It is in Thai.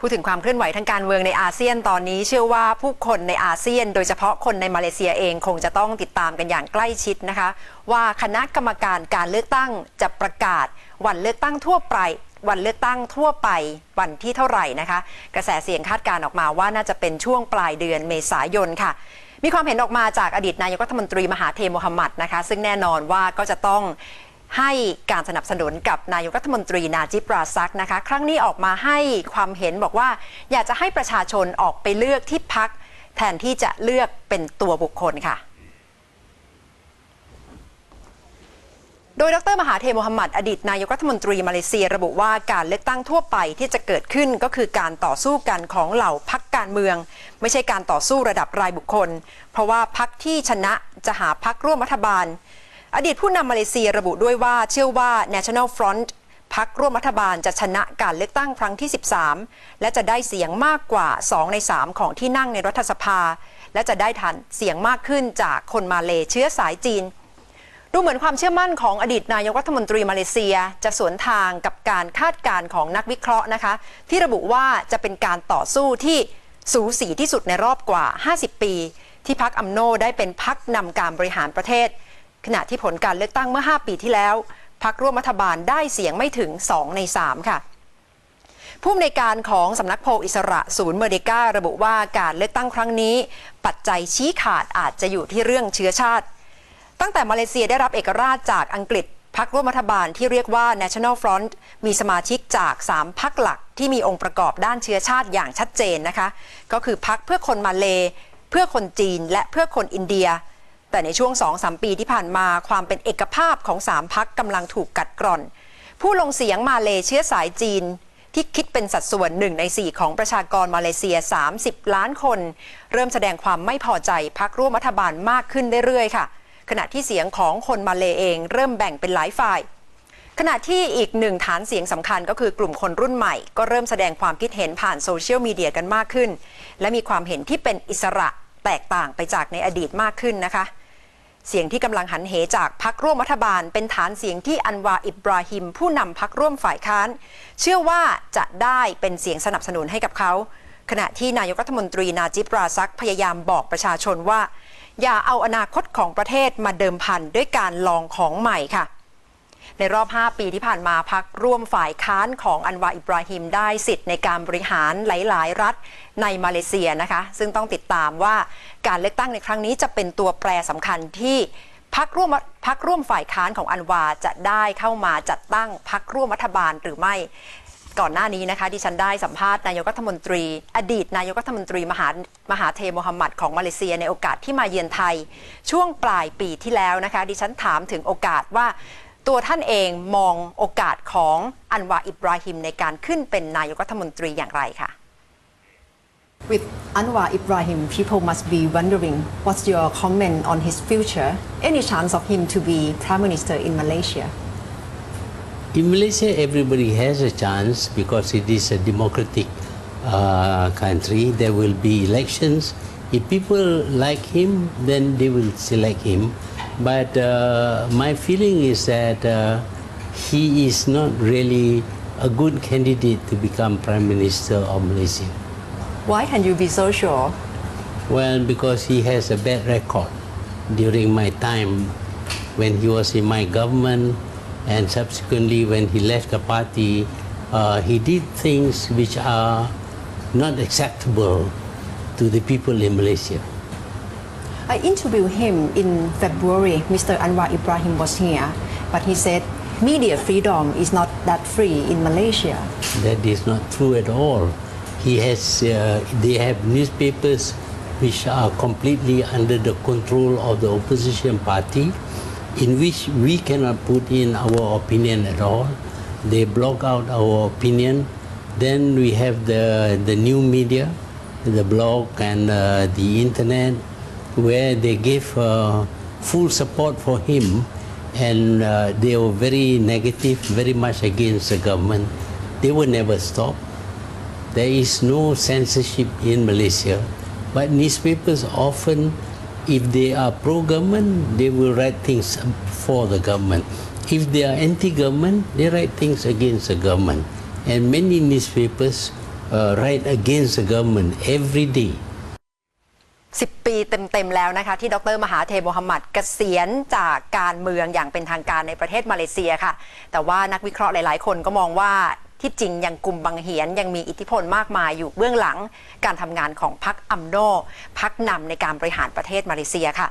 พูดถึงความเคลื่อนไหวทางการเมืองในอาเซียนตอนนี้ เชื่อว่าผู้คนในอาเซียน โดยเฉพาะคนในมาเลเซียเองคงจะต้องติดตามกันอย่างใกล้ชิดนะคะ ว่าคณะกรรมการการเลือกตั้งจะประกาศ วันเลือกตั้งทั่วไปวันเลือกตั้งทั่วไปวันที่เท่าไหร่นะคะ กระแสเสียงคาดการณ์ออกมาว่าน่าจะเป็นช่วงปลายเดือนเมษายนค่ะ มีความเห็นออกมาจากอดีตนายกรัฐมนตรีมหาเทโมฮัมหมัดนะคะ ซึ่งแน่นอนว่าก็จะต้อง ให้การสนับสนุนกับนายกรัฐมนตรีนาจิปราซักนะคะ ครั้งนี้ออกมาให้ความเห็นบอกว่า อยากจะให้ประชาชนออกไปเลือกที่พักแทนที่จะเลือกเป็นตัวบุคคลค่ะ โดยดรมหาเทโมฮัมหมัดอดีตนายกรัฐมนตรีมาเลเซียระบุว่าการเลือกตั้งทั่วไปที่จะเกิดขึ้นก็คือการต่อสู้กันของเหล่าพักการเมือง ไม่ใช่การต่อสู้ระดับรายบุคคล เพราะว่าพักที่ชนะจะหาพักร่วมรัฐบาล อดีตผู้นำมาเลเซียระบุด้วยว่าเชื่อว่า National Front พักร่วมรัฐบาลจะชนะการเลือกตั้งครั้งที่ 13 และจะได้เสียงมากกว่า 2 ใน 3 ของที่นั่งในรัฐสภา และจะได้ฐานเสียงมากขึ้นจากคนมาเลเชื้อสายจีน ดูเหมือนความเชื่อมั่นของอดีตนายกรัฐมนตรีมาเลเซีย จะสวนทางกับการคาดการณ์ของนักวิเคราะห์นะคะ ที่ระบุว่าจะเป็นการต่อสู้ที่สูสีที่สุดในรอบกว่า 50 ปี ที่พักอัมโนได้เป็นพักนำการบริหารประเทศ ขณะที่ผลการเลือกตั้งเมื่อ 5 ปีที่แล้วพักร่วมรัฐบาลได้เสียงไม่ถึง 2 ใน 3 ค่ะผู้อำนวยการของสำนักโพลอิสระศูนย์เมอร์เดการะบุว่าการเลือกตั้งครั้งนี้ ปัจจัยชี้ขาดอาจจะอยู่ที่เรื่องเชื้อชาติ ตั้งแต่มาเลเซียได้รับเอกราชจากอังกฤษพักร่วมรัฐบาลที่เรียกว่า National Front มีสมาชิกจาก 3พักหลักที่มีองค์ประกอบด้านเชื้อชาติอย่างชัดเจนนะคะ ก็คือพักเพื่อคนมาเล เพื่อคนจีนและเพื่อคนอินเดีย แต่ในช่วง2-3ปีที่ผ่านมาความเป็นเอกภาพของ3พักกำลังถูกกัดกร่อน ผู้ลงเสียงมาเลเชื้อสายจีนที่คิดเป็นสัดส่วนหนึ่งใน 4 ของประชากรมาเลเซีย 30 ล้านคน เริ่มแสดงความไม่พอใจพักร่วมรัฐบาลมากขึ้นเรื่อยๆค่ะ ขณะที่เสียงของคนมาเลเองเริ่มแบ่งเป็นหลายฝ่าย ขณะที่อีกหนึ่งฐานเสียงสำคัญก็คือกลุ่มคนรุ่นใหม่ ก็เริ่มแสดงความคิดเห็นผ่านโซเชียลมีเดียกันมากขึ้น และมีความเห็นที่เป็นอิสระแตกต่างไปจากในอดีตมากขึ้นนะคะ เสียงที่กำลังหันเหจากพักร่วมรัฐบาล เป็นฐานเสียงที่อันวาอิบราฮิม ผู้นำพักร่วมฝ่ายค้าน เชื่อว่าจะได้เป็นเสียงสนับสนุนให้กับเขา ขณะที่นายกรัฐมนตรีนาจิบราซักพยายามบอกประชาชนว่า อย่าเอาอนาคตของประเทศมาเดิมพันด้วยการลองของใหม่ค่ะ ในรอบ 5 ปีที่ผ่านมาพักร่วมฝ่ายค้านของอันวาอิบราฮิมได้สิทธิ์ในการบริหารหลาย ๆ รัฐในมาเลเซียนะคะ ซึ่งต้องติดตามว่าการเลือกตั้งในครั้งนี้จะเป็นตัวแปรสำคัญที่พักร่วมพักร่วมฝ่ายค้านของอันวาจะได้เข้ามาจัดตั้งพักร่วมรัฐบาลหรือไม่ก่อนหน้านี้นะคะดิฉันได้สัมภาษณ์นายกรัฐมนตรี อดีตนายกรัฐมนตรีมหามหาเทโมฮัมหมัดของมาเลเซียในโอกาสที่มาเยือนไทย ช่วงปลายปีที่แล้วนะคะ ดิฉันถามถึงโอกาสว่า ตัวท่านเองมองโอกาสของอันวาอิบราฮิมในการขึ้นเป็นนายกรัฐมนตรีอย่างไรคะ With Anwar Ibrahim, people must be wondering what's your comment on his future? Any chance of him to be Prime Minister in Malaysia? In Malaysia, everybody has a chance because it is a democratic uh, country. There will be elections. If people like him, then they will select him. But uh, my feeling is that uh, he is not really a good candidate to become Prime Minister of Malaysia. Why can you be so sure? Well, because he has a bad record during my time when he was in my government and subsequently when he left the party, uh, he did things which are not acceptable to the people in Malaysia. I interviewed him in February. Mr. Anwar Ibrahim was here, but he said media freedom is not that free in Malaysia. That is not true at all. He has, uh, they have newspapers which are completely under the control of the opposition party, in which we cannot put in our opinion at all. They block out our opinion. Then we have the, the new media, the blog and uh, the internet, where they gave uh, full support for him and uh, they were very negative, very much against the government. They will never stop. There is no censorship in Malaysia, but newspapers often, if they are pro-government, they will write things for the government. If they are anti-government, they write things against the government. And many newspapers uh, right against the government every day. 10 ปีเต็ม ๆ แล้วนะคะ ที่ดรมหาเทโมฮัมหมัดเกษียณจากการเมืองอย่างเป็นทางการในประเทศมาเลเซียค่ะ แต่ว่านักวิเคราะห์หลาย ๆ คนก็มองว่าที่จริงยังกลุ่มบังเหียน ยังมีอิทธิพลมากมายอยู่เบื้องหลัง การทำงานของพรรคอัมโนพรรคนำในการบริหารประเทศมาเลเซียค่ะ